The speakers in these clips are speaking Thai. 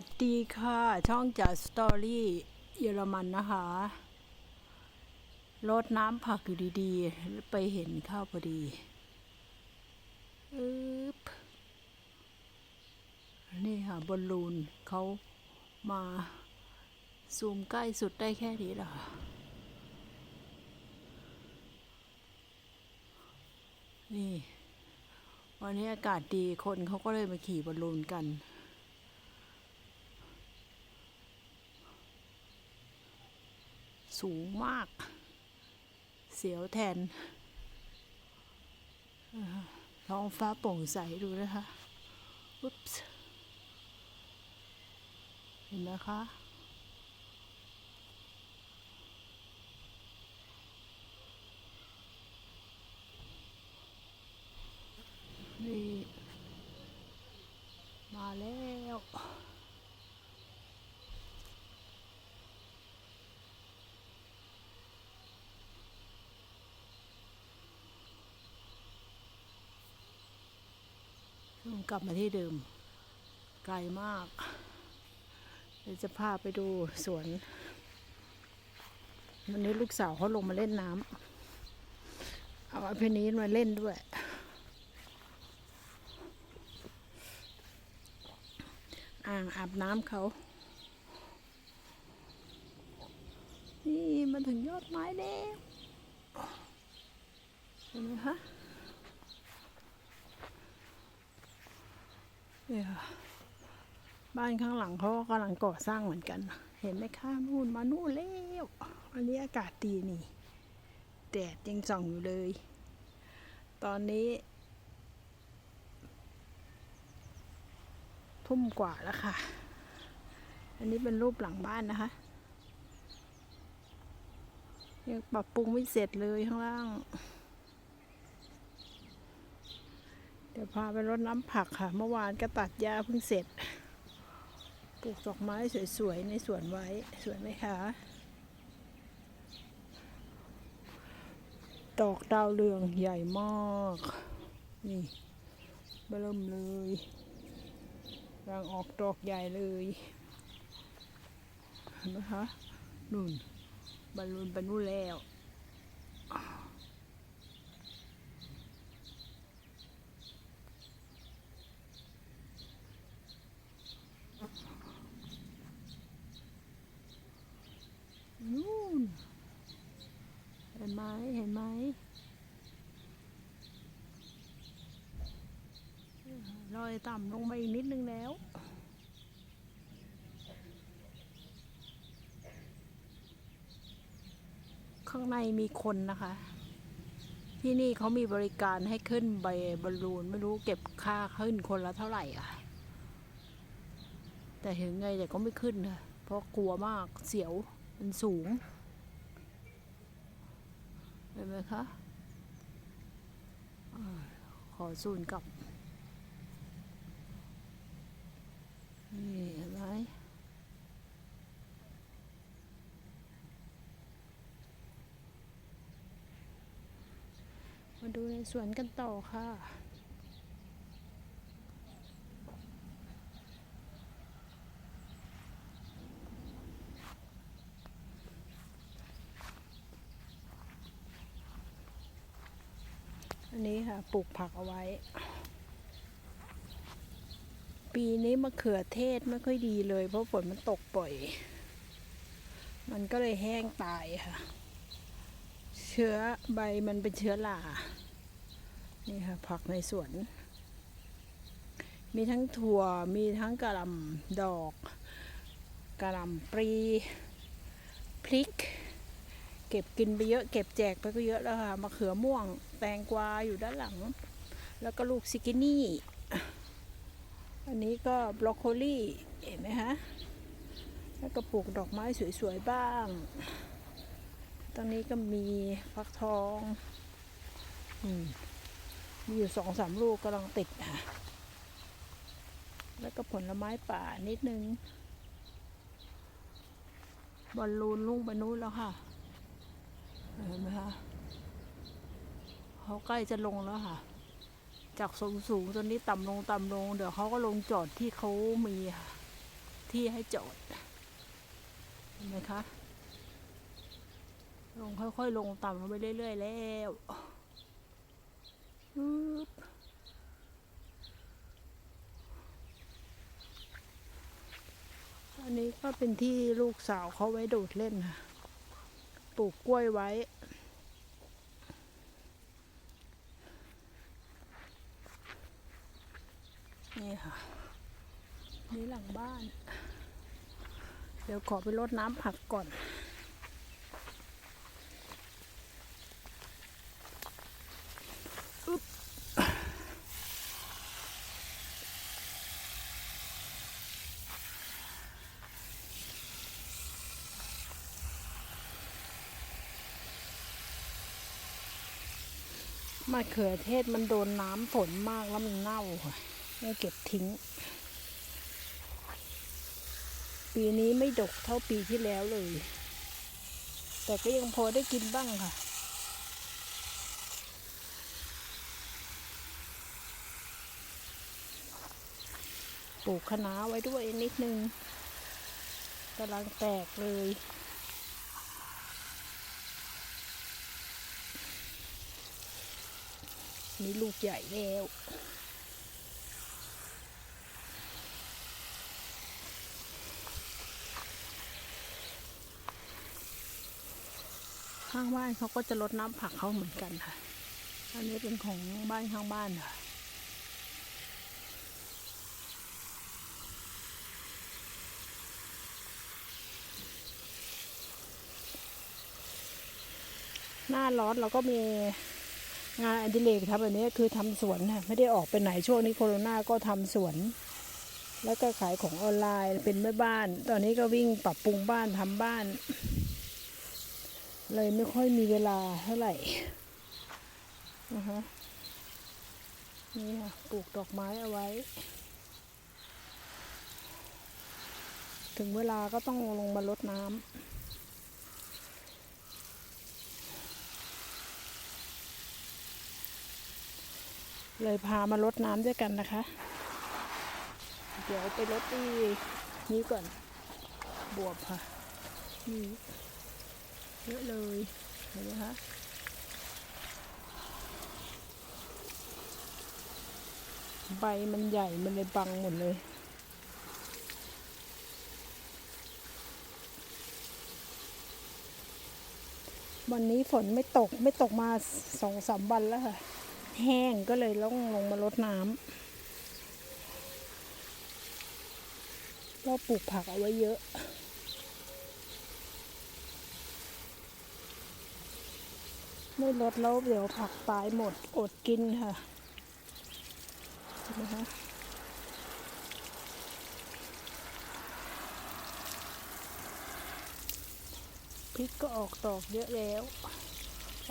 วัสดีค่ะ ช่องจากสตอรี่เยอรมันนะคะรดน้ำผักอยู่ดีๆ ไปเห็นข้าวพอดีอึ๊บนี่ค่ะบอลลูนเขามาซูมใกล้สุดได้แค่นี้หละค่ะนี่ วันนี้อากาศดีคนเขาก็เลยมาขี่บอลลูนกัน สูงมาก เสียวแทนท้องฟ้าโปร่งใสดูนะคะอุ๊บส์เห็นไหมคะนี่มาแล้ว กลับมาที่เดิม ไกลมาก เดี๋ยวจะพาไปดูสวน วันนี้ลูกสาวเขาลงมาเล่นน้ำเอาเพนี้มาเล่นด้วย อ่างอาบน้ำเขา นี่มาถึงยอดไม้แล้วเห็นไหมคะ นี่ค่ะ บ้านข้างหลังเขาก็กำลังก่อสร้างเหมือนกัน เห็นไหมคะนู่นมานู่นแล้ววันนี้อากาศดีนี่แดดยังส่องอยู่เลย ตอนนี้ ทุ่มกว่าแล้วค่ะ อันนี้เป็นรูปหลังบ้านนะคะ ยังปรับปรุงไม่เสร็จเลยข้างล่าง เดี๋ยวพาไปรดน้ำผักค่ะ เมื่อวานก็ตัดหญ้าเพิ่งเสร็จ ปลูกดอกไม้สวยๆ ในสวนไว้ สวยไหมคะ ดอกดาวเรืองใหญ่มาก นี่เบิ่มเลยกำลังออกดอกใหญ่เลยเห็นไหมคะนุ่นบอลลูนบรรลุแล้ว นู่นเห็นไหมเห็นไหมลอยต่ำลงมาอีกนิดนึงแล้วข้างในมีคนนะคะ ที่นี่เขามีบริการให้ขึ้นใบบอลลูน ไม่รู้เก็บค่าขึ้นคนละเท่าไหร่อะ แต่ถึงไงแต่ก็ไม่ขึ้นค่ะเพราะกลัวมากเสียว มันสูง เห็นไหมคะอขอซูนกลับ นี่เห็นไหมมาดูในสวนกันต่อค่ะ อันนี้ค่ะ ปลูกผักเอาไว้ ปีนี้มะเขือเทศไม่ค่อยดีเลย เพราะฝนมันตกบ่อย มันก็เลยแห้งตายค่ะ เชื้อใบมันเป็นเชื้อรานี่ค่ะ ผักในสวน มีทั้งถั่วมีทั้งกระหลำดอกกระหลำปลีพริก เก็บกินไปเยอะ เก็บแจกไปก็เยอะแล้วค่ะมะเขือม่วง แตงกวาอยู่ด้านหลัง แล้วก็ลูกซิกินี่ อันนี้ก็บรอกโคลีเห็นไหมคะแล้วก็ปลูกดอกไม้สวยๆบ้าง ตอนนี้ก็มีฟักทองอมมีอยู่สองสามลูกกำลังติดค่ะ แล้วก็ผลไม้ป่านิดนึง บอลลูนลุ่งไปนู้นแล้วค่ะ เห็นไหมคะ เขาใกล้จะลงแล้วค่ะ จากสูงสูงๆตอนนี้ต่ำลงต่ำลง เดี๋ยวเขาก็ลงจอดที่เขามีค่ะที่ให้จอดเห็นไหมคะลงค่อยๆ ลงต่ำลงไปเรื่อย ๆ แล้วอันนี้ก็เป็นที่ลูกสาวเขาไว้โดดเล่นค่ะ ปลูกกล้วยไว้ นี่ค่ะ นี่หลังบ้าน เดี๋ยว ขอไปรดน้ำผักก่อน อึ๊บมะเขือเทศมันโดนน้ำฝนมากแล้วมันเน่าค่ะเลยเก็บทิ้ง ปีนี้ไม่ดกเท่าปีที่แล้วเลย แต่ก็ยังพอได้กินบ้างค่ะ ปลูกคะน้าไว้ด้วยนิดนึงกำลังแตกเลยนี่ลูกใหญ่แล้ว ข้างบ้านเขาก็จะรดน้ำผักเขาเหมือนกันค่ะ อันนี้เป็นของบ้านข้างบ้านค่ะหน้าร้อนเราก็มีงานอดิเรกทำแบบนี้คือทำสวนค่ะไม่ได้ออกไปไหนช่วงนี้โควิดก็ทำสวน แล้วก็ขายของออนไลน์เป็นแม่บ้าน ตอนนี้ก็วิ่งปรับปรุงบ้านทำบ้าน เลยไม่ค่อยมีเวลาเท่าไหร่นะคะนี่ค่ะปลูกดอกไม้เอาไว้ ถึงเวลาก็ต้องลงมารดน้ำเลยพามารดน้ำด้วยกันนะคะ เดี๋ยวไปรดที่นี้ก่อน บวบค่ะนี่ เยอะเลยเห็นไหมคะใบมันใหญ่ มันเลยบังหมดเลย วันนี้ฝนไม่ตกไม่ตกมาสองสามวันแล้วค่ะ แห้งก็เลยต้องลงมารดน้ำเราปลูกผักเอาไว้เยอะ ไม่ลดแล้วเดี๋ยวผักตายหมดอดกินค่ะนไหมคะพริกก็ออกดอกเยอะแล้ว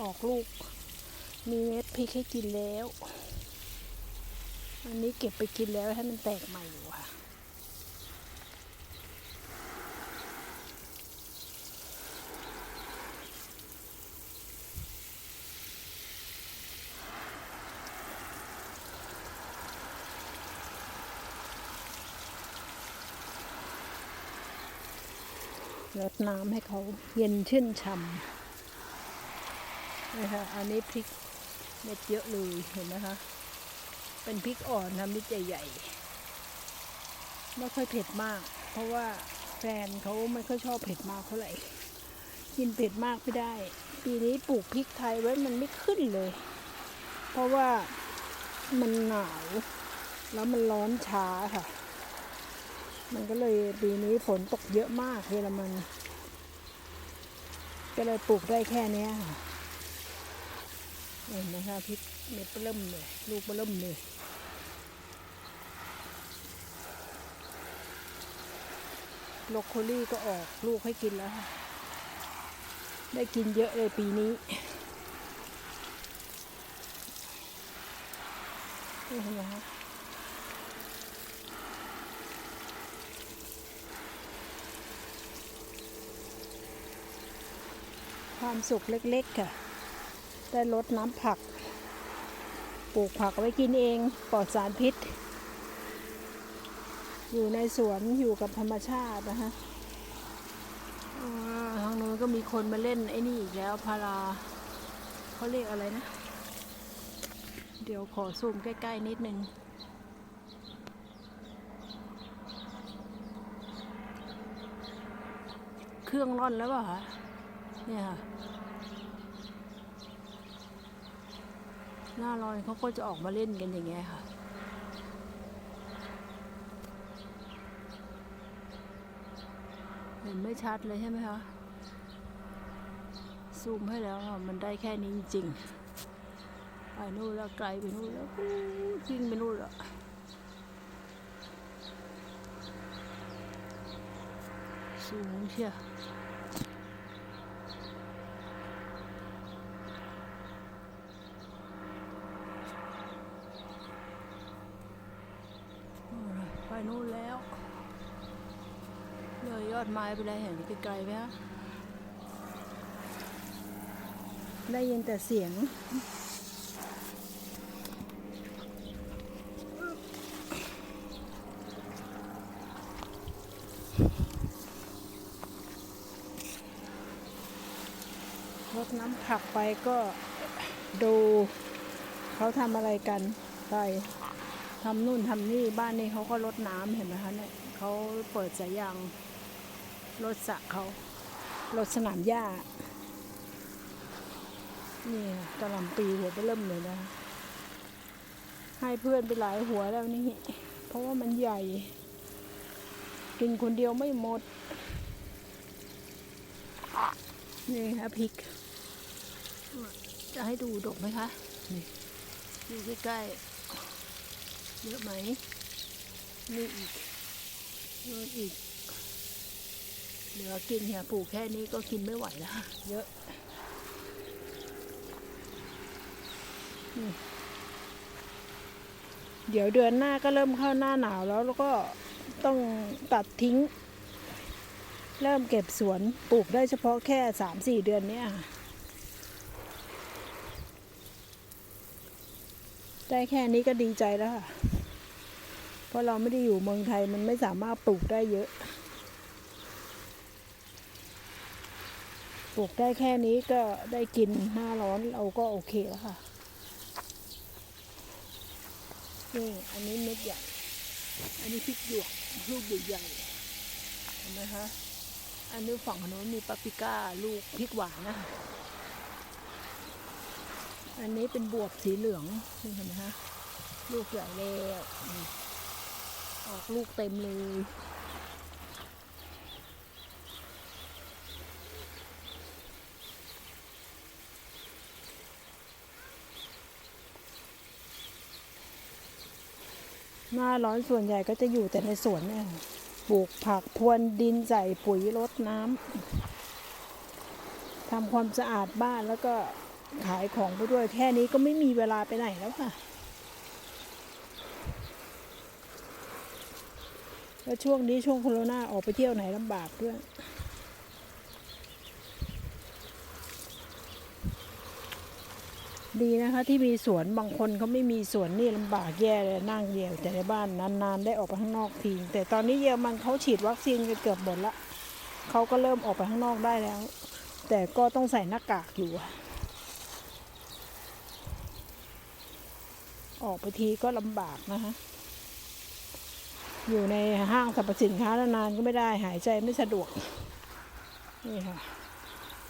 ออกลูก มีเม็ดพริกให้กินแล้ว อันนี้เก็บไปกินแล้วให้มันแตกใหม่อยู่ค่ะ รดน้ำให้เขาเย็นชื่นช่ำนะคะอันนี้พริกเม็ดเยอะเลยเห็นไหมคะ เป็นพริกอ่อนนะเม็ดใหญ่ๆไม่ค่อยเผ็ดมาก เพราะว่าแฟนเขาไม่ค่อยชอบเผ็ดมากเท่าไหร่กินเผ็ดมากไม่ได้ ปีนี้ปลูกพริกไทยไว้มันไม่ขึ้นเลย เพราะว่ามันหนาวแล้วมันร้อนช้าค่ะ มันก็เลยปีนี้ฝนตกเยอะมากเยอรมัน ก็เลยปลูกได้แค่เนี้ยค่ะเห็นไหมคะพริกเม็ดเริ่มเลยลูกเริ่มเลยโลโคลี่ก็ออกลูกให้กินแล้วค่ะ ได้กินเยอะเลยปีนี้นี่เห็นไหมคะ ความสุขเล็กๆค่ะ ได้ลดน้ำผัก ปลูกผักไว้กินเองปลอดสารพิษ อยู่ในสวนอยู่กับธรรมชาตินะคะอ่าทางโน้นก็มีคนมาเล่นไอ้นี่อีกแล้วพาราเขาเรียกอะไรนะ เดี๋ยวขอซูมใกล้ ๆ นิดนึงเครื่องร่อนแล้วเปล่าคะ เนี่ยค่ะ หน้าร้อนเขาก็จะออกมาเล่นกันอย่างเงี้ยค่ะเห็นไม่ชัดเลยใช่ไหมคะ ซูมให้แล้วค่ะ มันได้แค่นี้จริงๆไปนู่นแล้วไกลไปนู่นแล้วอู้วิ่งไปนู่นแล้วสูงเชียวไปนู่นแล้ว เลยย อดไม้ไปเลยเห็นไกลๆไหมคะได้ยินแต่เสียง รดน้ำผักไปก็ดูเขาทำอะไรกันไปทำนู่นทำนี่บ้านนี้เขาก็รดน้ำเห็นไหมคะเนี่ยเขาเปิดสายยาง รถสะเขา รถสนามหญ้า นี่กระหลำปีหัวไปเริ่มเลยนะ ให้เพื่อนไปหลายหัวแล้วนี่ เพราะว่ามันใหญ่ กินคนเดียวไม่หมด นี่ค่ะพริก จะให้ดูดกไหมคะ นี่ดูใกล้ๆเยอะไหมนี่อีกนู่นอีก เหลือกินเนี่ยปลูกแค่นี้ก็กินไม่ไหวแล้ว เยอะนี่เดี๋ยวเดือนหน้าก็เริ่มเข้าหน้าหนาวแล้วแล้วก็ต้องตัดทิ้ง เริ่มเก็บสวนปลูกได้เฉพาะแค่สามสี่เดือนเนี้ยค่ะได้แค่นี้ก็ดีใจแล้วค่ะ เพราะเราไม่ได้อยู่เมืองไทยมันไม่สามารถปลูกได้เยอะ ลูกได้แค่นี้ก็ได้กินหน้าร้อนเราก็โอเคแล้วค่ะ นี่อันนี้เม็ดใหญ่ อันนี้พริกหยวกลูกใหญ่ๆเห็นไหมคะ อันนี้ฝั่งโน้นมีปาปริก้าลูกพริกหวานนะคะอันนี้เป็นบวบสีเหลืองนี่เห็นไหมคะ ลูกใหญ่แล้วออกลูกเต็มเลย หน้าร้อนส่วนใหญ่ก็จะอยู่แต่ในสวนเนี่ยค่ะปลูกผักพรวนดินใส่ปุ๋ยรดน้ำทำความสะอาดบ้านแล้วก็ขายของไปด้วยแค่นี้ก็ไม่มีเวลาไปไหนแล้วค่ะ แล้วช่วงนี้ช่วงโควิดออกไปเที่ยวไหนลำบากด้วย ดีนะคะที่มีสวนบางคนเขาไม่มีสวนนี่ลำบากแย่เลยนั่งเดียวแต่ในบ้านนานๆ ได้ออกไปข้างนอกทีแต่ตอนนี้เยอรมันเขาฉีดวัคซีนกันเกือบหมดละเขาก็เริ่มออกไปข้างนอกได้แล้ว แต่ก็ต้องใส่หน้ากากอยู่ อออกไปทีก็ลำบากนะคะอยู่ในห้างสรรพสินค้านานๆก็ไม่ได้หายใจไม่สะดวก นี่ค่ะ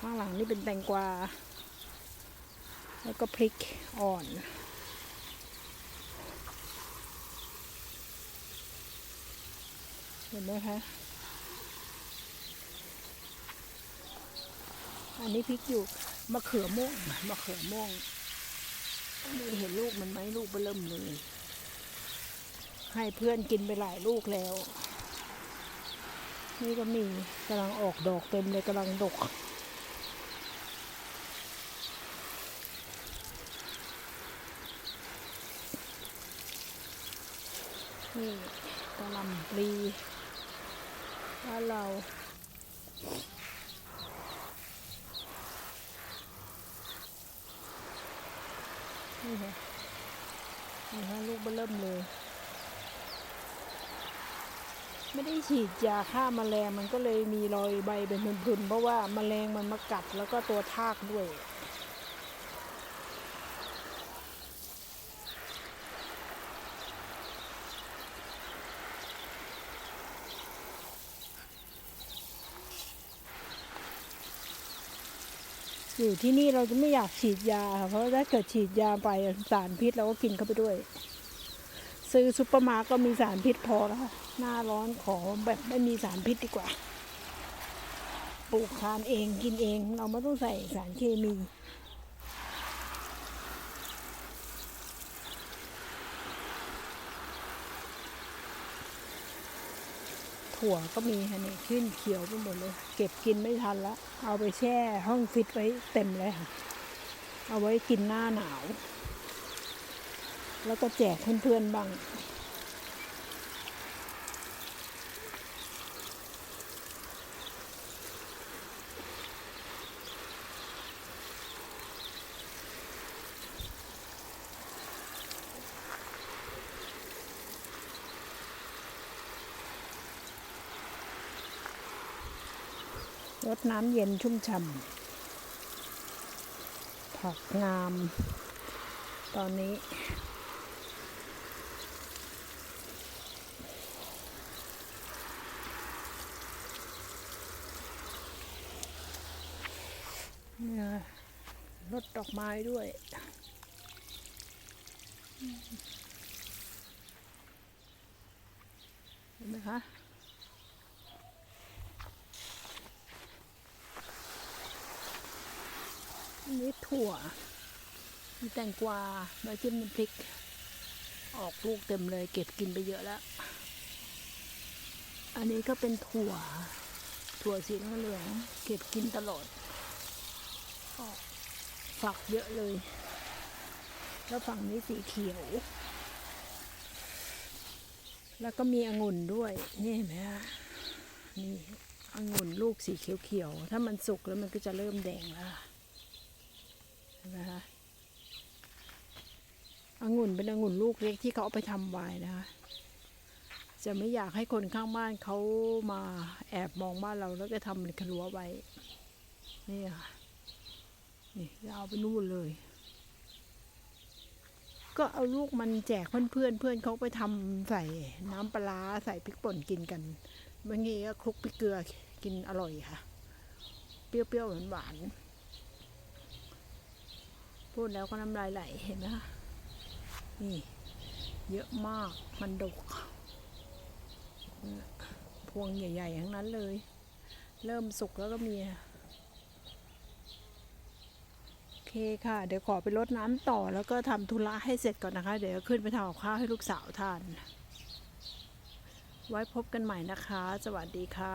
ข้างหลังนี่เป็นแตงกวา แล้วก็พริกอ่อนเห็นไหมคะ อันนี้พริกอยู่มะเขือม่วงมะเขือม่วงนี่เห็นลูกมันไหมลูกเบอเริ่มเลย ให้เพื่อนกินไปหลายลูกแล้ว นี่ก็มีกำลังออกดอกเต็มเลยกำลังดก นี่กะหล่ำปลีบ้านเรานี่ค่ะนี่ค่ะลูกเบอเริ่มเลย ไม่ได้ฉีดยาฆ่าแมลงมันก็เลยมีรอยใบเป็นพรุนๆเพราะว่าแมลงมันมากัดแล้วก็ตัวทากด้วย อยู่ที่นี่เราจะไม่อยากฉีดยา เพราะถ้าเกิดฉีดยาไปสารพิษเราก็กินเข้าไปด้วย ซื้อซุปเปอร์มาร์ก็มีสารพิษพอแล้วหน้าร้อนขอแบบไม่มีสารพิษดีกว่า ปลูกทานเองกินเอง เราไม่ต้องใส่สารเคมี ถั่วก็มีค่ะนี่ขึ้นเขียวไปหมดเลย เก็บกินไม่ทันละเอาไปแช่ห้องฟิตไว้เต็มเลยค่ะ เอาไว้กินหน้าหนาว แล้วก็แจกเพื่อนๆบ้าง รดน้ำเย็นชุ่มฉ่ำผักงาม ตอนนี้เนี่ยรดดอกไม้ด้วยเห็นไหมคะ นนี้ถั่ว มีแตงกวาใบจิ้มน้ำพริก ออกลูกเต็มเลย เก็บกินไปเยอะแล้ว อันนี้ก็เป็นถั่ว ถั่วสีเหลืองเก็บกินตลอด ออกฝักเยอะเลย แล้วฝั่งนี้สีเขียว แล้วก็มีองุ่นด้วย นี่เห็นไหมคะนี่องุ่นลูกสีเขียวๆ ถ้ามันสุกแล้วมันก็จะเริ่มแดงแล้ว นไหมคะองุ่นเป็นองุ่นลูกเล็กที่เขาเอาไปทำไวน์นะคะ จะไม่อยากให้คนข้างบ้านเขามาแอบมองบ้านเราแล้วก็ทำเป็นครัวไว้ นี่ค่ะ นี่จะเอาไปนู่นเลย ก็เอาลูกมันแจกเพื่อนเพื่อนเพื่อนเขาไปทำใส่น้ำปลาร้าใส่พริกป่นกินกันบางทีก็คลุกพริกเกลือกินอร่อยค่ะ เปรี้ยวๆหวานๆ พูดแล้วก็น้ำลายไหลเห็นไหมคะนี่ เยอะมากมันดกพวงใหญ่ๆทั้งนั้นเลย เริ่มสุกแล้วก็มีโอเคค่ะ เดี๋ยวขอไปรดน้ำต่อแล้วก็ทำธุระให้เสร็จก่อนนะคะ เดี๋ยวขึ้นไปทำข้าวให้ลูกสาวทาน ไว้พบกันใหม่นะคะ สวัสดีค่ะ